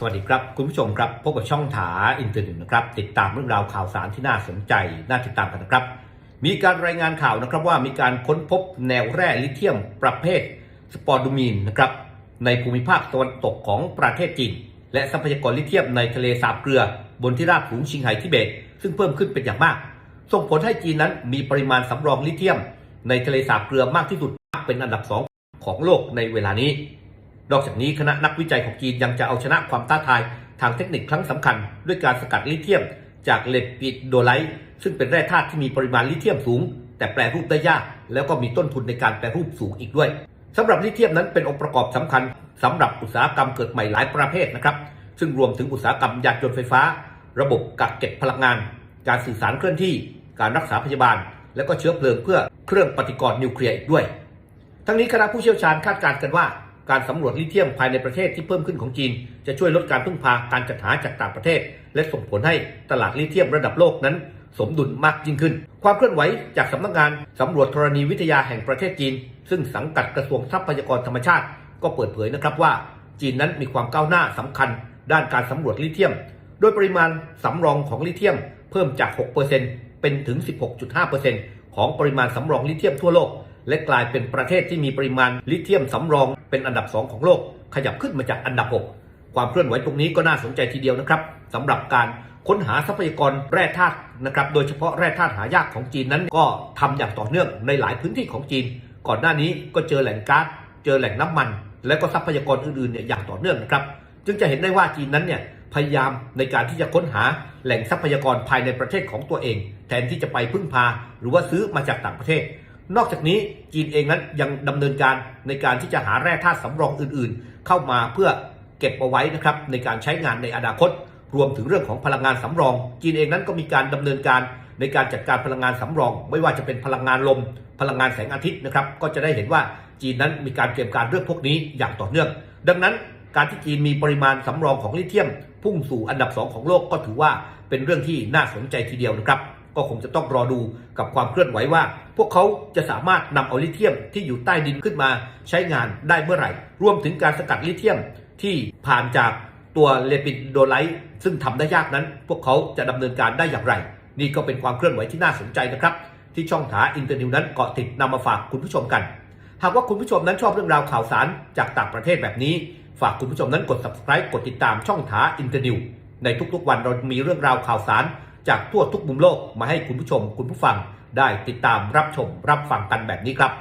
สวัสดีครับ คุณผู้ชมครับพบกับช่องถาอินเตอร์เน็ตนะครับ ติดตามเรื่องราวข่าวสารที่น่าสนใจ น่าติดตามกันนะครับ มีการรายงานข่าวนะครับว่ามีการค้นพบแนวแร่ลิเธียมประเภทสปอร์ดูมีนนะครับในภูมิภาคตะวันตกของประเทศจีนและทรัพยากรลิเธียมในทะเลสาบเกลือ บนที่ราบสูงชิงไห่ทิเบต ซึ่งเพิ่มขึ้นเป็นอย่างมาก ส่งผลให้จีนนั้นมีปริมาณสำรองลิเธียม ในทะเลสาบเกลือมากที่สุดเป็นอันดับสองของโลกในเวลานี้ นอกจากนี้คณะนักวิจัยของจีนยังจะเอาชนะความท้าทายทางเทคนิคครั้งสำคัญ ด้วยการสกัดลิเธียม จากเลปิโดไลต์ซึ่งเป็นแร่ธาตุที่มีปริมาณลิเธียมสูง แต่แปรรูปได้ยาก แล้วก็มีต้นทุนในการแปรรูปสูงอีกด้วยสำหรับลิเธียมนั้นเป็นองค์ประกอบสำคัญสำหรับอุตสาหกรรมเกิดใหม่หลายประเภทนะครับซึ่งรวมถึงอุตสาหกรรมยานยนต์ไฟฟ้า ระบบกักเก็บพลังงาน การสื่อสารเคลื่อนที่ การรักษาพยาบาล และก็เชื้อเพลิงเพื่อเครื่องปฏิกรณ์นิวเคลียร์อีกด้วย ทั้งนี้คณะผู้เชี่ยวชาญคาดการณ์กันว่า การสำรวจลิเธียมภายในประเทศที่เพิ่มขึ้นของจีน จะช่วยลดการพึ่งพาการจัดหาจากต่างประเทศ และส่งผลให้ตลาดลิเธียมระดับโลกนั้น สมดุลมากยิ่งขึ้น ความเคลื่อนไหวจากสำนักงานสำรวจธรณีวิทยาแห่งประเทศจีน ซึ่งสังกัดกระทรวงทรัพยากรธรรมชาติ ก็เปิดเผยนะครับว่า จีนนั้นมีความก้าวหน้าสำคัญ ด้านการสำรวจลิเธียม โดยปริมาณสำรองของลิเธียม เพิ่มจาก 6%เป็นถึง 16.5%ของปริมาณสำรองลิเธียมทั่วโลก และกลายเป็นประเทศที่มีปริมาณลิเธียมสำรองเป็นอันดับ 2 ของโลก ขยับขึ้นมาจากอันดับ 6 ความเคลื่อนไหวตรงนี้ก็น่าสนใจทีเดียวนะครับสำหรับการค้นหาทรัพยากรแร่ธาตุนะครับโดยเฉพาะแร่ธาตุหายากของจีนนั้น ก็ทำอย่างต่อเนื่องในหลายพื้นที่ของจีน ก่อนหน้านี้ก็เจอแหล่งก๊าซเจอแหล่งน้ำมัน และก็ทรัพยากรอื่นๆเนี่ยอย่างต่อเนื่องนะครับจึงจะเห็นได้ว่าจีนนั้นเนี่ยพยายามในการที่จะค้นหาแหล่งทรัพยากรภายในประเทศของตัวเอง แทนที่จะไปพึ่งพา หรือว่าซื้อมาจากต่างประเทศ นอกจากนี้จีนเองนั้นยังดำเนินการในการที่จะหาแร่ธาตุสำรองอื่นๆ เข้ามาเพื่อเก็บเอาไว้นะครับในการใช้งานในอนาคต รวมถึงเรื่องของพลังงานสำรอง จีนเองนั้นก็มีการดำเนินการในการจัดการพลังงานสำรอง ไม่ว่าจะเป็นพลังงานลม พลังงานแสงอาทิตย์นะครับก็จะได้เห็นว่าจีนนั้นมีการเตรียมการเรื่องพวกนี้อย่างต่อเนื่อง ดังนั้นการที่จีนมีปริมาณสำรองของลิเธียม พุ่งสู่อันดับ 2 ของโลกก็ถือว่าเป็นเรื่องที่น่าสนใจทีเดียวนะครับ ก็คงจะต้องรอดูกับความเคลื่อนไหวว่า พวกเขาจะสามารถนำเอาลิเธียมที่อยู่ใต้ดินขึ้นมาใช้งานได้เมื่อไหร่ รวมถึงการสกัดลิเธียมที่ผ่านจากตัวเลปิโดไลต์ซึ่งทำได้ยากนั้น พวกเขาจะดำเนินการได้อย่างไร นี่ก็เป็นความเคลื่อนไหวที่น่าสนใจนะครับ ที่ช่องถาอินเตอร์นิวนั้นเกาะติดนำมาฝากคุณผู้ชมกัน หากว่าคุณผู้ชมนั้นชอบเรื่องราวข่าวสารจากต่างประเทศแบบนี้ ฝากคุณผู้ชมนั้นกด subscribe กดติดตามช่องถาอินเตอร์นิวในทุกๆวันเรามีเรื่องราวข่าวสาร จากทั่วทุกมุมโลกมาให้คุณผู้ชมคุณผู้ฟังได้ติดตามรับชมรับฟังกันแบบนี้ครับ